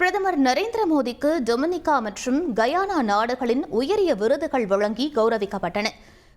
பிரதமர் நரேந்திர மோடிக்கு டொமினிகா மற்றும் கயானா நாடுகளின் உயரிய விருதுகள் வழங்கி கௌரவிக்கப்பட்டன.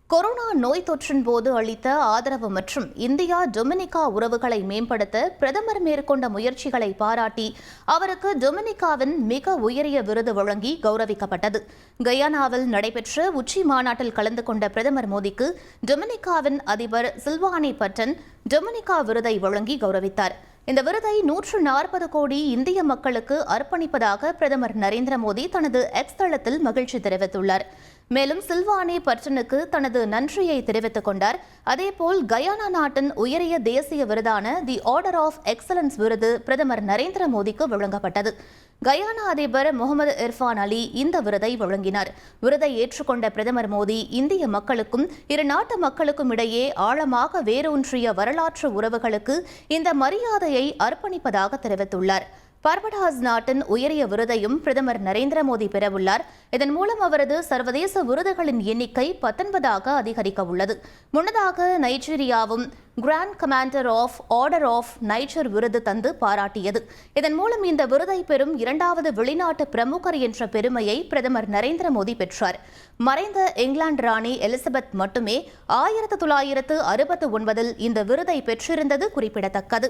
கொரோனா நோய் தொற்றின் போது அளித்த ஆதரவு மற்றும் இந்தியா டொமினிகா உறவுகளை மேம்படுத்த பிரதமர் மேற்கொண்ட முயற்சிகளை பாராட்டி அவருக்கு டொமினிகாவின் மிக உயரிய விருது வழங்கி கௌரவிக்கப்பட்டது. கயானாவில் நடைபெற்ற உச்சி மாநாட்டில் கலந்து கொண்ட பிரதமர் மோடிக்கு டொமினிகாவின் அதிபர் சில்வானி பட்டன் டொமினிகா விருதை வழங்கி கௌரவித்தார். இந்த விருதை நூற்று நாற்பது கோடி இந்திய மக்களுக்கு அர்ப்பணிப்பதாக பிரதமர் நரேந்திர மோடி தனது எக்ஸ் தளத்தில் மகிழ்ச்சி தெரிவித்துள்ளார். மேலும் சில்வானி பர்டனுக்கு தனது நன்றியை தெரிவித்துக் கொண்டார். அதேபோல் கயானா நாட்டின் உயரிய தேசிய விருதான தி ஆர்டர் ஆஃப் எக்ஸலன்ஸ் விருது பிரதமர் நரேந்திர மோடிக்கு வழங்கப்பட்டது. கயானா அதிபர் முகமது இர்ஃபான் அலி இந்த விருதை வழங்கினார். விருதை ஏற்றுக்கொண்ட பிரதமர் மோடி இந்திய மக்களுக்கும் இரு நாட்டு மக்களுக்கும் இடையே ஆழமாக வேரூன்றிய வரலாற்று உறவுகளுக்கு இந்த மரியாதையை அர்ப்பணிப்பதாக தெரிவித்துள்ளார். பர்படாஸ் நாட்டின் உயரிய விருதையும் பிரதமர் நரேந்திர மோடி பெறவுள்ளார். இதன் மூலம் அவரது சர்வதேச விருதுகளின் எண்ணிக்கை பத்தொன்பதாக அதிகரிக்க உள்ளது. முன்னதாக நைஜீரியாவும் grand commander of order of Niger விருது தந்து பாராட்டியது. இதன் மூலம் இந்த விருதை பெறும் இரண்டாவது வெளிநாட்டு பிரமுகர் என்ற பெருமையை பிரதமர் நரேந்திர மோடி பெற்றார். மறைந்த இங்கிலாந்து ராணி எலிசபெத் மட்டுமே ஆயிரத்து தொள்ளாயிரத்து அறுபத்து ஒன்பதில் இந்த விருதை பெற்றிருந்தது குறிப்பிடத்தக்கது.